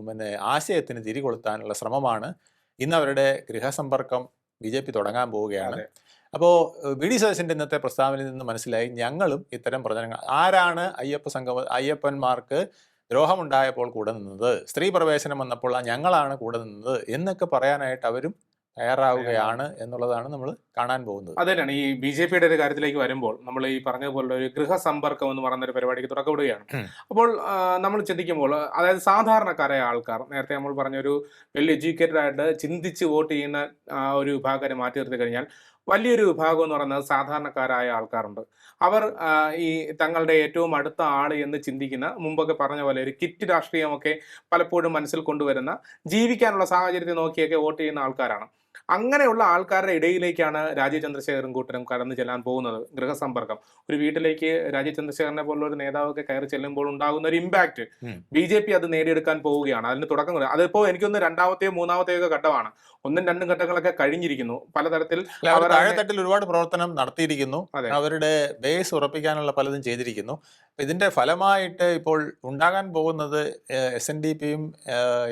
പിന്നെ ആശയത്തിന് തിരികൊളുത്താനുള്ള ശ്രമമാണ് ഇന്ന് അവരുടെ ഗൃഹസമ്പർക്കം ബി ജെ പി തുടങ്ങാൻ പോവുകയാണ്. അപ്പോൾ വി ഡി സതീശന്റെ ഇന്നത്തെ പ്രസ്താവനയിൽ നിന്ന് മനസ്സിലായി ഞങ്ങളും ഇത്തരം പ്രചരണങ്ങൾ ആരാണ് അയ്യപ്പ സംഗമ അയ്യപ്പന്മാർക്ക് ദ്രോഹമുണ്ടായപ്പോൾ കൂടെ നിന്നത് സ്ത്രീ പ്രവേശനം വന്നപ്പോൾ ആ ഞങ്ങളാണ് കൂടെ നിന്നത് എന്നൊക്കെ പറയാനായിട്ട് അവരും തയ്യാറാവുകയാണ്. എന്നുള്ളതാണ് നമ്മൾ കാണാൻ പോകുന്നത്. അത് തന്നെയാണ് ഈ ബി ജെ പിയുടെ ഒരു കാര്യത്തിലേക്ക് വരുമ്പോൾ നമ്മൾ ഈ പറഞ്ഞതുപോലെ ഒരു ഗൃഹസമ്പർക്കം എന്ന് പറയുന്ന ഒരു പരിപാടിക്ക് തുടക്കപ്പെടുകയാണ് അപ്പോൾ നമ്മൾ ചിന്തിക്കുമ്പോൾ അതായത് സാധാരണക്കാരായ ആൾക്കാർ നേരത്തെ നമ്മൾ പറഞ്ഞ ഒരു വെൽ എഡ്യൂക്കേറ്റഡ് ആയിട്ട് ചിന്തിച്ച് വോട്ട് ചെയ്യുന്ന ആ, ഒരു വിഭാഗക്കാരെ മാറ്റി നിർത്തി കഴിഞ്ഞാൽ വലിയൊരു വിഭാഗം എന്ന് പറയുന്നത് സാധാരണക്കാരായ ആൾക്കാരുണ്ട്. അവർ ഈ തങ്ങളുടെ ഏറ്റവും അടുത്ത ആൾ എന്ന് ചിന്തിക്കുന്ന മുമ്പൊക്കെ പറഞ്ഞ പോലെ ഒരു കിറ്റ് രാഷ്ട്രീയമൊക്കെ പലപ്പോഴും മനസ്സിൽ കൊണ്ടുവരുന്ന ജീവിക്കാനുള്ള സാഹചര്യത്തെ നോക്കിയൊക്കെ വോട്ട് ചെയ്യുന്ന ആൾക്കാരാണ്. അങ്ങനെയുള്ള ആൾക്കാരുടെ ഇടയിലേക്കാണ് രാജീവ് ചന്ദ്രശേഖരൻ കൂട്ടരും കടന്നു ചെല്ലാൻ പോകുന്നത് ഗൃഹസമ്പർക്കം. ഒരു വീട്ടിലേക്ക് രാജീവ് ചന്ദ്രശേഖരനെ പോലുള്ള ഒരു നേതാവൊക്കെ കയറി ചെല്ലുമ്പോൾ ഉണ്ടാകുന്ന ഒരു ഇമ്പാക്ട്. ബി ജെ പി അത് നേടിയെടുക്കാൻ പോവുകയാണ്. അതിന് തുടക്കം അതിപ്പോ എനിക്കൊന്ന് രണ്ടാമത്തെയോ മൂന്നാമത്തെയോ ഒക്കെ ഘട്ടമാണ്. ഒന്നും രണ്ടും ഘട്ടങ്ങളൊക്കെ കഴിഞ്ഞിരിക്കുന്നു. പലതരത്തിൽ താഴെത്തട്ടിൽ ഒരുപാട് പ്രവർത്തനം നടത്തിയിരിക്കുന്നു. അവരുടെ ബേസ് ഉറപ്പിക്കാനുള്ള പലതും ചെയ്തിരിക്കുന്നു. ഇതിന്റെ ഫലമായിട്ട് ഇപ്പോൾ ഉണ്ടാകാൻ പോകുന്നത് എസ് എൻ ഡി പിയും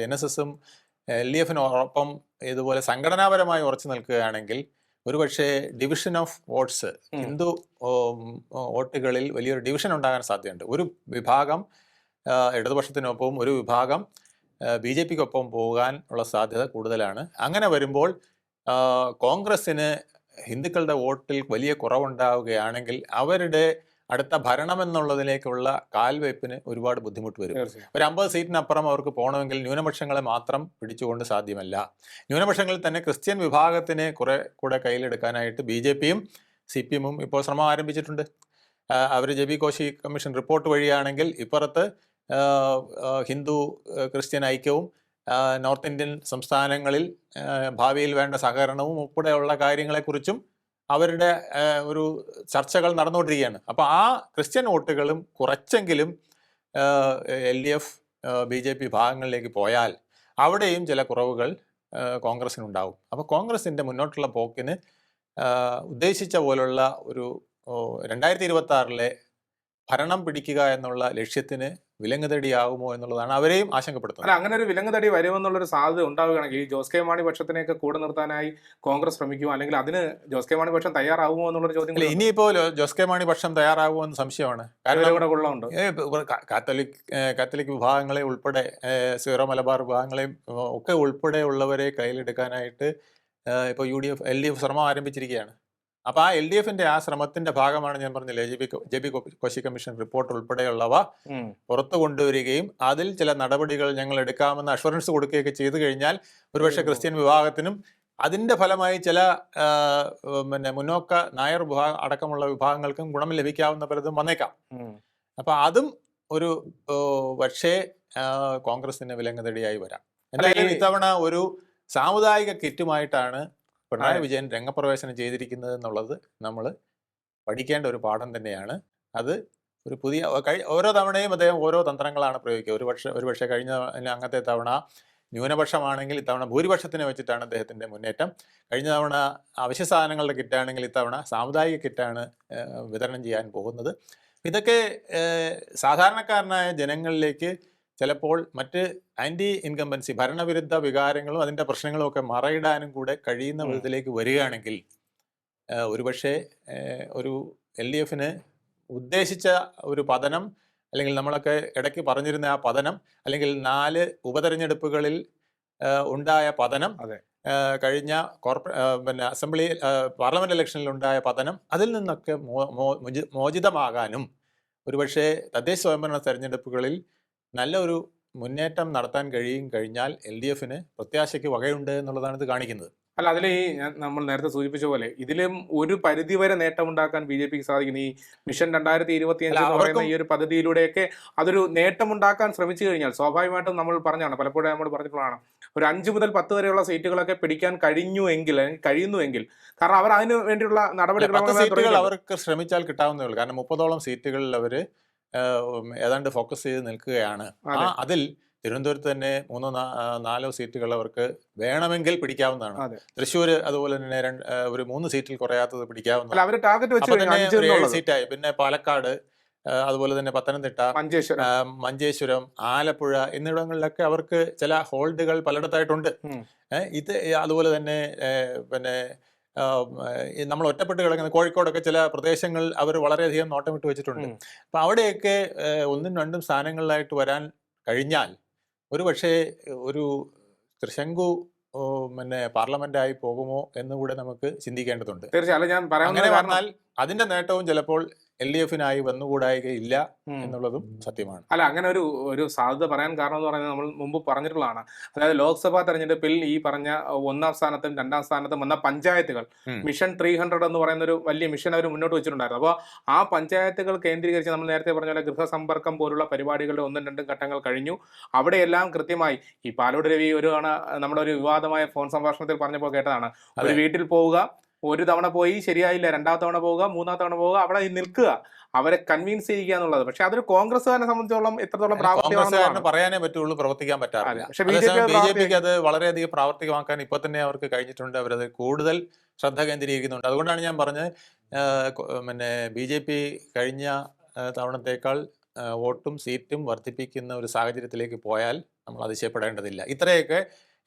എൻ എസ് എസും എൽ ഡി എഫിനൊപ്പം ഇതുപോലെ സംഘടനാപരമായി ഉറച്ചു നിൽക്കുകയാണെങ്കിൽ ഒരുപക്ഷെ ഡിവിഷൻ ഓഫ് വോട്ട്സ് ഹിന്ദു വോട്ടുകളിൽ വലിയൊരു ഡിവിഷൻ ഉണ്ടാകാൻ സാധ്യതയുണ്ട്. ഒരു വിഭാഗം ഇടതുപക്ഷത്തിനൊപ്പം ഇടതുപക്ഷത്തിനൊപ്പവും ഒരു വിഭാഗം ബി ജെ പിക്കൊപ്പം പോകാൻ ഉള്ള സാധ്യത കൂടുതലാണ്. അങ്ങനെ വരുമ്പോൾ കോൺഗ്രസിന് കോൺഗ്രസ്സിന് ഹിന്ദുക്കളുടെ വോട്ടിൽ വലിയ കുറവുണ്ടാവുകയാണെങ്കിൽ അവരുടെ അടുത്ത ഭരണം എന്നുള്ളതിലേക്കുള്ള കാൽവയ്പ്പിന് ഒരുപാട് ബുദ്ധിമുട്ട് വരും. ഒരു അമ്പത് സീറ്റിനപ്പുറം അവർക്ക് പോകണമെങ്കിൽ ന്യൂനപക്ഷങ്ങളെ മാത്രം പിടിച്ചുകൊണ്ട് സാധ്യമല്ല. ന്യൂനപക്ഷങ്ങളിൽ തന്നെ ക്രിസ്ത്യൻ വിഭാഗത്തിനെ കുറെ കൂടെ കയ്യിലെടുക്കാനായിട്ട് ബി ജെ പിയും സി പി എമ്മും ഇപ്പോൾ ശ്രമം ആരംഭിച്ചിട്ടുണ്ട്. അവർ J B Koshy commission report വഴിയാണെങ്കിൽ ഇപ്പുറത്ത് ഹിന്ദു ക്രിസ്ത്യൻ ഐക്യവും നോർത്ത് ഇന്ത്യൻ സംസ്ഥാനങ്ങളിൽ ഭാവിയിൽ വേണ്ട സഹകരണവും ഉൾപ്പെടെയുള്ള കാര്യങ്ങളെക്കുറിച്ചും അവരുടെ ഒരു ചർച്ചകൾ നടന്നുകൊണ്ടിരിക്കുകയാണ്. അപ്പോൾ ആ ക്രിസ്ത്യൻ വോട്ടുകളും കുറച്ചെങ്കിലും L D F B J P ഭാഗങ്ങളിലേക്ക് പോയാൽ അവിടെയും ചില കുറവുകൾ കോൺഗ്രസ്സിനുണ്ടാവും അപ്പോൾ കോൺഗ്രസിന്റെ മുന്നോട്ടുള്ള പോക്കിന് ഉദ്ദേശിച്ച പോലുള്ള ഒരു രണ്ടായിരത്തി ഇരുപത്തി ഭരണം പിടിക്കുക എന്നുള്ള ലക്ഷ്യത്തിന് വിലങ്ങുതടിയാകുമോ എന്നുള്ളതാണ് അവരെയും ആശങ്കപ്പെടുത്തുന്നത്. അല്ല അങ്ങനെ ഒരു വിലങ്ങുതടി വരുമെന്നുള്ളൊരു സാധ്യത ഉണ്ടാവുകയാണെങ്കിൽ ഈ ജോസ് കെ മാണി പക്ഷത്തിനെയൊക്കെ കൂടെ നിർത്താനായി കോൺഗ്രസ് ശ്രമിക്കുമോ? അല്ലെങ്കിൽ അതിന് ജോസ് കെ മാണി പക്ഷം തയ്യാറാവുമോ എന്നുള്ളൊരു ചോദ്യം ഇനിയിപ്പോ ജോസ് കെ മാണി പക്ഷം തയ്യാറാകുമോ എന്ന് സംശയമാണ്. കാരണം കൊള്ളമുണ്ട്. കാത്തലിക് കാത്തലിക് വിഭാഗങ്ങളെ ഉൾപ്പെടെ സീറോ മലബാർ വിഭാഗങ്ങളെയും ഒക്കെ ഒക്കെ ഉൾപ്പെടെയുള്ളവരെ കയ്യിലെടുക്കാനായിട്ട് ഇപ്പോൾ U D F L D F ശ്രമം ആരംഭിച്ചിരിക്കുകയാണ്. അപ്പോൾ ആ എൽ ഡി എഫിന്റെ ആ ശ്രമത്തിന്റെ ഭാഗമാണ് ഞാൻ പറഞ്ഞില്ലേ J B J B Koshy commission report ഉൾപ്പെടെയുള്ളവ പുറത്തു കൊണ്ടുവരികയും അതിൽ ചില നടപടികൾ ഞങ്ങൾ എടുക്കാമെന്ന് അഷുറൻസ് കൊടുക്കുകയൊക്കെ ചെയ്തു കഴിഞ്ഞാൽ ഒരുപക്ഷെ ക്രിസ്ത്യൻ വിഭാഗത്തിനും അതിന്റെ ഫലമായി ചില പിന്നെ മുന്നോക്ക നായർ വിഭാഗം അടക്കമുള്ള വിഭാഗങ്ങൾക്കും ഗുണം ലഭിക്കാവുന്ന പലതും വന്നേക്കാം. അപ്പൊ അതും ഒരു പക്ഷേ കോൺഗ്രസിന് വിലങ്ങതടിയായി വരാം. എന്തായാലും ഇത്തവണ ഒരു സാമുദായിക കിറ്റുമായിട്ടാണ് പിണറായി. വിജയൻ രംഗപ്രവേശനം ചെയ്തിരിക്കുന്നത് എന്നുള്ളത് നമ്മൾ പഠിക്കേണ്ട ഒരു പാഠം തന്നെയാണ്. അത് ഒരു പുതിയ ഓരോ തവണയും അദ്ദേഹം ഓരോ തന്ത്രങ്ങളാണ് പ്രയോഗിക്കുക. ഒരു പക്ഷേ ഒരു പക്ഷേ കഴിഞ്ഞ അങ്ങത്തെ അങ്ങനത്തെ തവണ ന്യൂനപക്ഷമാണെങ്കിൽ ഇത്തവണ ഭൂരിപക്ഷത്തിനെ വെച്ചിട്ടാണ് അദ്ദേഹത്തിന്റെ മുന്നേറ്റം. കഴിഞ്ഞ തവണ അവശ്യ സാധനങ്ങളുടെ കിറ്റാണെങ്കിൽ ഇത്തവണ സാമുദായിക കിറ്റാണ് വിതരണം ചെയ്യാൻ പോകുന്നത്. ഇതൊക്കെ സാധാരണക്കാരനായ ജനങ്ങളിലേക്ക് ചിലപ്പോൾ മറ്റ് ആന്റി ഇൻകംബൻസി ഭരണവിരുദ്ധ വികാരങ്ങളും അതിന്റെ പ്രശ്നങ്ങളും ഒക്കെ മറയിടാനും കൂടെ കഴിയുന്ന. വിധത്തിലേക്ക് വരികയാണെങ്കിൽ ഒരുപക്ഷെ ഒരു എൽ ഡി എഫിന് ഉദ്ദേശിച്ച ഒരു പതനം അല്ലെങ്കിൽ നമ്മളൊക്കെ ഇടയ്ക്ക് പറഞ്ഞിരുന്ന ആ പതനം അല്ലെങ്കിൽ നാല് ഉപതെരഞ്ഞെടുപ്പുകളിൽ ഉണ്ടായ പതനം അതെ. കഴിഞ്ഞ കോർപ്പറേ പിന്നെ അസംബ്ലി പാർലമെന്റ് ഇലക്ഷനിൽ ഉണ്ടായ പതനം അതിൽ നിന്നൊക്കെ മോ- മോ- മോചിതമാകാനും ഒരുപക്ഷെ തദ്ദേശ സ്വയംഭരണ തെരഞ്ഞെടുപ്പുകളിൽ നല്ലൊരു മുന്നേറ്റം നടത്താൻ കഴിയും കഴിഞ്ഞാൽ എൽ ഡി എഫിന് പ്രത്യാശയ്ക്ക് വകയുണ്ട് എന്നുള്ളതാണ് ഇത് കാണിക്കുന്നത്. അല്ല അതിൽ ഈ നമ്മൾ നേരത്തെ സൂചിപ്പിച്ച പോലെ ഇതിലും ഒരു പരിധിവരെ നേട്ടമുണ്ടാക്കാൻ ബി ജെ പിക്ക് സാധിക്കുന്നു. ഈ മിഷൻ രണ്ടായിരത്തി ഇരുപത്തി അഞ്ച് എന്ന് പറയുന്ന ഈ ഒരു പദ്ധതിയിലൂടെയൊക്കെ അതൊരു നേട്ടമുണ്ടാക്കാൻ ശ്രമിച്ചു കഴിഞ്ഞാൽ സ്വാഭാവികമായിട്ടും നമ്മൾ പറഞ്ഞാണ് പലപ്പോഴും നമ്മൾ പറഞ്ഞിട്ടുള്ളതാണ് ഒരു അഞ്ച് മുതൽ പത്ത് വരെയുള്ള സീറ്റുകളൊക്കെ പിടിക്കാൻ കഴിഞ്ഞു എങ്കിൽ കഴിയുന്നു എങ്കിൽ കാരണം അവർ അതിന് വേണ്ടിയുള്ള നടപടികൾ അവർക്ക് ശ്രമിച്ചാൽ കിട്ടാവുന്നേ ഉള്ളൂ. കാരണം മുപ്പതോളം സീറ്റുകളിൽ അവർ ഏതാണ്ട് ഫോക്കസ് ചെയ്ത് നിൽക്കുകയാണ്. അതിൽ തിരുവനന്തപുരത്ത് തന്നെ മൂന്നോ നാലോ സീറ്റുകൾ അവർക്ക് വേണമെങ്കിൽ പിടിക്കാവുന്നതാണ്. തൃശ്ശൂർ അതുപോലെ തന്നെ രണ്ട് ഒരു മൂന്ന് സീറ്റിൽ കുറയാത്തത് പിടിക്കാവുന്നതാണ്. സീറ്റായി. പിന്നെ പാലക്കാട് അതുപോലെ തന്നെ പത്തനംതിട്ട മഞ്ചേശ്വരം. ആലപ്പുഴ എന്നിവിടങ്ങളിലൊക്കെ അവർക്ക് ചില ഹോൾഡുകൾ പലയിടത്തായിട്ടുണ്ട്. ഇത് അതുപോലെ തന്നെ പിന്നെ നമ്മൾ ഒറ്റപ്പെട്ട് കിടക്കുന്ന കോഴിക്കോടൊക്കെ ചില പ്രദേശങ്ങൾ അവർ വളരെയധികം നോട്ടമിട്ട് വെച്ചിട്ടുണ്ട്. അപ്പം അവിടെയൊക്കെ ഒന്നും രണ്ടും സ്ഥാനങ്ങളിലായിട്ട് വരാൻ കഴിഞ്ഞാൽ ഒരു പക്ഷേ ഒരു ത്രിശങ്കു ഓ, പിന്നെ പാർലമെന്റായി പോകുമോ എന്നുകൂടെ നമുക്ക് ചിന്തിക്കേണ്ടതുണ്ട്. തീർച്ചയായും. അല്ല ഞാൻ പറയാൻ അതിന്റെ നേട്ടവും ചിലപ്പോൾ എൽ ഡി എഫിനായി വന്നുകൂടായികയില്ല എന്നുള്ളതും സത്യമാണ്. അല്ല അങ്ങനെ ഒരു ഒരു സാധ്യത പറയാൻ കാരണം എന്ന് പറയുന്നത് നമ്മൾ മുമ്പ് പറഞ്ഞിട്ടുള്ളതാണ്. അതായത് ലോക്സഭാ തെരഞ്ഞെടുപ്പിൽ ഈ പറഞ്ഞ ഒന്നാം സ്ഥാനത്തും രണ്ടാം സ്ഥാനത്തും വന്ന പഞ്ചായത്തുകൾ മിഷൻ ത്രീ ഹൺഡ്രഡ് എന്ന് പറയുന്ന ഒരു വലിയ മിഷൻ അവർ മുന്നോട്ട് വെച്ചിട്ടുണ്ടായിരുന്നു. അപ്പോൾ ആ പഞ്ചായത്തുകൾ കേന്ദ്രീകരിച്ച് നമ്മൾ നേരത്തെ പറഞ്ഞ പോലെ ഗൃഹസമ്പർക്കം പോലുള്ള പരിപാടികളുടെ ഒന്നും രണ്ടും ഘട്ടങ്ങൾ കഴിഞ്ഞു. അവിടെയെല്ലാം കൃത്യമായി ഈ പാലോട് രവി ഒരു ആണ് നമ്മുടെ ഒരു വിവാദമായ ഫോൺ സംഭാഷണത്തിൽ പറഞ്ഞപ്പോൾ കേട്ടതാണ്. ഒരു വീട്ടിൽ പോവുക ഒരു തവണ പോയി ശരിയായില്ല രണ്ടാമത്തെ തവണ പോവുക മൂന്നാം തവണ പോവുക അവിടെ നിൽക്കുക. അവരെ കൺവിൻസ് ചെയ്യുക എന്നുള്ളത്. പക്ഷെ അതൊരു കോൺഗ്രസ്സുകാരനെ സംബന്ധിച്ചോളം എത്രത്തോളം പ്രാവർത്തികമാണെന്ന് പറയാനേ പറ്റുള്ളൂ പ്രവർത്തിക്കാൻ പറ്റാറില്ല. പക്ഷേ ബി ജെ പിക്ക് അത് വളരെയധികം പ്രാവർത്തികമാക്കാൻ ഇപ്പൊ തന്നെ അവർക്ക് കഴിഞ്ഞിട്ടുണ്ട്. അവരത് കൂടുതൽ ശ്രദ്ധ കേന്ദ്രീകരിക്കുന്നുണ്ട്. അതുകൊണ്ടാണ് ഞാൻ പറഞ്ഞത് പിന്നെ ബി ജെ പി കഴിഞ്ഞ തവണത്തേക്കാൾ വോട്ടും സീറ്റും വർദ്ധിപ്പിക്കുന്ന ഒരു സാഹചര്യത്തിലേക്ക് പോയാൽ നമ്മൾ അതിശയപ്പെടേണ്ടതില്ല. ഇത്രയൊക്കെ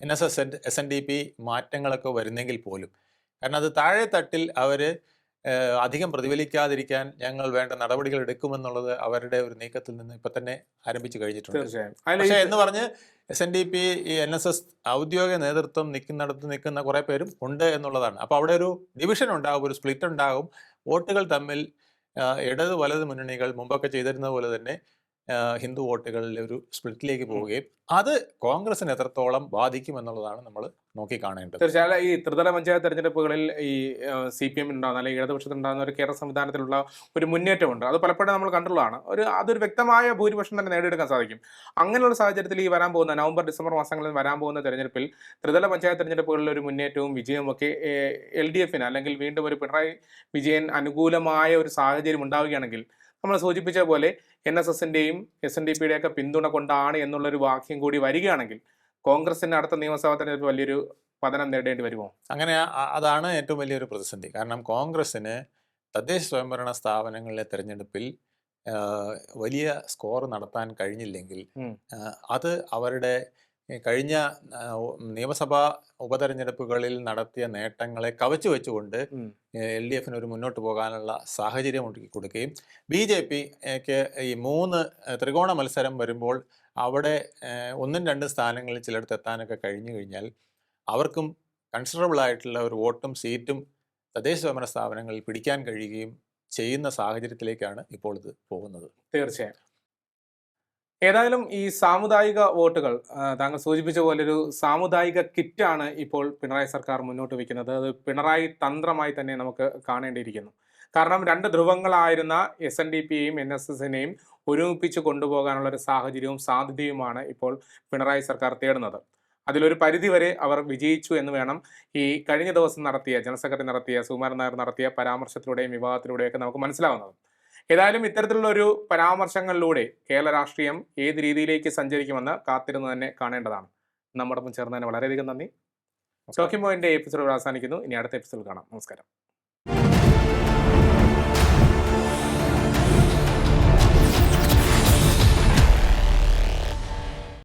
N S S S N D P മാറ്റങ്ങളൊക്കെ വരുന്നെങ്കിൽ പോലും കാരണം അത് താഴെ തട്ടിൽ അവർ അധികം പ്രതിഫലിക്കാതിരിക്കാൻ ഞങ്ങൾ വേണ്ട നടപടികൾ എടുക്കുമെന്നുള്ളത് അവരുടെ ഒരു നീക്കത്തിൽ നിന്ന് ഇപ്പൊ തന്നെ ആരംഭിച്ചു കഴിഞ്ഞിട്ടുണ്ട്. പക്ഷേ എന്ന് പറഞ്ഞ് എസ് എൻ ഡി പി ഈ എൻ എസ് എസ് ഔദ്യോഗിക നേതൃത്വം നിൽക്കുന്നിടത്ത് നിൽക്കുന്ന കുറെ പേരും ഉണ്ട് എന്നുള്ളതാണ്. അപ്പോൾ അവിടെ ഒരു ഡിവിഷൻ ഉണ്ടാകും ഒരു സ്പ്ലിറ്റ് ഉണ്ടാകും വോട്ടുകൾ തമ്മിൽ ഇടത് വലത് മുന്നണികൾ മുമ്പൊക്കെ ചെയ്തിരുന്ന പോലെ തന്നെ ഹിന്ദു വോട്ടുകളിൽ ഒരു സ്പ്ലിറ്റിലേക്ക് പോവുകയും അത് കോൺഗ്രസിന് എത്രത്തോളം ബാധിക്കും എന്നുള്ളതാണ് നമ്മൾ നോക്കിക്കാണേണ്ടത് തീർച്ചയായും ഈ ത്രിതല പഞ്ചായത്ത് തെരഞ്ഞെടുപ്പുകളിൽ ഈ സി പി എം ഉണ്ടാകുന്ന അല്ലെങ്കിൽ ഇടതുപക്ഷത്തിനുണ്ടാകുന്ന ഒരു കേരള സംവിധാനത്തിലുള്ള ഒരു മുന്നേറ്റമുണ്ട്. അത് പലപ്പോഴും നമ്മൾ കണ്ടുള്ളതാണ്. ഒരു അതൊരു വ്യക്തമായ ഭൂരിപക്ഷം തന്നെ നേടിയെടുക്കാൻ സാധിക്കും. അങ്ങനെയുള്ള സാഹചര്യത്തിൽ ഈ വരാൻ പോകുന്ന നവംബർ ഡിസംബർ മാസങ്ങളിൽ വരാൻ പോകുന്ന തെരഞ്ഞെടുപ്പിൽ ത്രിതല പഞ്ചായത്ത് തെരഞ്ഞെടുപ്പുകളിൽ ഒരു മുന്നേറ്റവും വിജയവും ഒക്കെ എൽ ഡി എഫിന് അല്ലെങ്കിൽ വീണ്ടും ഒരു പിണറായി വിജയൻ അനുകൂലമായ ഒരു സാഹചര്യം ഉണ്ടാവുകയാണെങ്കിൽ നമ്മൾ സൂചിപ്പിച്ച പോലെ എൻ എസ് എസിന്റെയും എസ് എൻ ഡി പിയുടെ ഒക്കെ പിന്തുണ കൊണ്ടാണ് എന്നുള്ളൊരു വാക്യം കൂടി വരികയാണെങ്കിൽ കോൺഗ്രസിന് അടുത്ത നിയമസഭാ തെരഞ്ഞെടുപ്പ് വലിയൊരു പതനം നേടേണ്ടി വരുമോ? അങ്ങനെ അതാണ് ഏറ്റവും വലിയൊരു പ്രതിസന്ധി. കാരണം കോൺഗ്രസ്സിന് തദ്ദേശ സ്വയംഭരണ സ്ഥാപനങ്ങളിലെ തെരഞ്ഞെടുപ്പിൽ വലിയ സ്കോർ നടത്താൻ കഴിഞ്ഞില്ലെങ്കിൽ അത് അവരുടെ കഴിഞ്ഞ നിയമസഭാ ഉപതെരഞ്ഞെടുപ്പുകളിൽ നടത്തിയ നേട്ടങ്ങളെ കവച്ചു വെച്ചുകൊണ്ട്. എൽ ഡി എഫിന് ഒരു മുന്നോട്ട് പോകാനുള്ള സാഹചര്യം ഒരുക്കി കൊടുക്കുകയും ബി ജെ പിക്ക് ഈ മൂന്ന് ത്രികോണ മത്സരം വരുമ്പോൾ അവിടെ ഒന്നും രണ്ടും സ്ഥാനങ്ങളിൽ ചിലടത്ത് എത്താനൊക്കെ കഴിഞ്ഞു കഴിഞ്ഞാൽ അവർക്കും കൺസിഡറബിൾ ആയിട്ടുള്ള ഒരു വോട്ടും സീറ്റും തദ്ദേശ സ്വയംഭരണ സ്ഥാപനങ്ങളിൽ പിടിക്കാൻ കഴിയുകയും ചെയ്യുന്ന സാഹചര്യത്തിലേക്കാണ് ഇപ്പോൾ ഇത് പോകുന്നത് തീർച്ചയായും ഏതായാലും ഈ സാമുദായിക വോട്ടുകൾ താങ്കൾ സൂചിപ്പിച്ച പോലെ ഒരു സാമുദായിക കിറ്റാണ് ഇപ്പോൾ പിണറായി സർക്കാർ മുന്നോട്ട് വയ്ക്കുന്നത്. അത് പിണറായി തന്ത്രമായി തന്നെ നമുക്ക് കാണേണ്ടിയിരിക്കുന്നു. കാരണം രണ്ട് ധ്രുവങ്ങളായിരുന്ന എസ് എൻ ഡി പിയെയും എൻ എസ് എസിനെയും ഒരുമിപ്പിച്ച് കൊണ്ടുപോകാനുള്ള ഒരു സാഹചര്യവും സാധ്യതയുമാണ് ഇപ്പോൾ പിണറായി സർക്കാർ തേടുന്നത്. അതിലൊരു പരിധിവരെ അവർ വിജയിച്ചു എന്ന് വേണം ഈ കഴിഞ്ഞ ദിവസം നടത്തിയ ജനറൽ സെക്രട്ടറി നടത്തിയ സുകുമാരൻ നായർ നടത്തിയ പരാമർശത്തിലൂടെയും വിവാദത്തിലൂടെയൊക്കെ നമുക്ക് മനസ്സിലാവുന്നത്. ഏതായാലും ഇത്തരത്തിലുള്ള ഒരു പരാമർശങ്ങളിലൂടെ കേരള രാഷ്ട്രീയം ഏത് രീതിയിലേക്ക് സഞ്ചരിക്കുമെന്ന് കാത്തിരുന്ന് തന്നെ കാണേണ്ടതാണ്. നമ്മോടൊപ്പം ചേർന്നതിന് വളരെയധികം നന്ദി. ടോക്കിംഗ് പോയിന്റ് എപ്പിസോഡ് അവസാനിക്കുന്നു. ഇനി അടുത്ത എപ്പിസോഡ് കാണാം. നമസ്കാരം.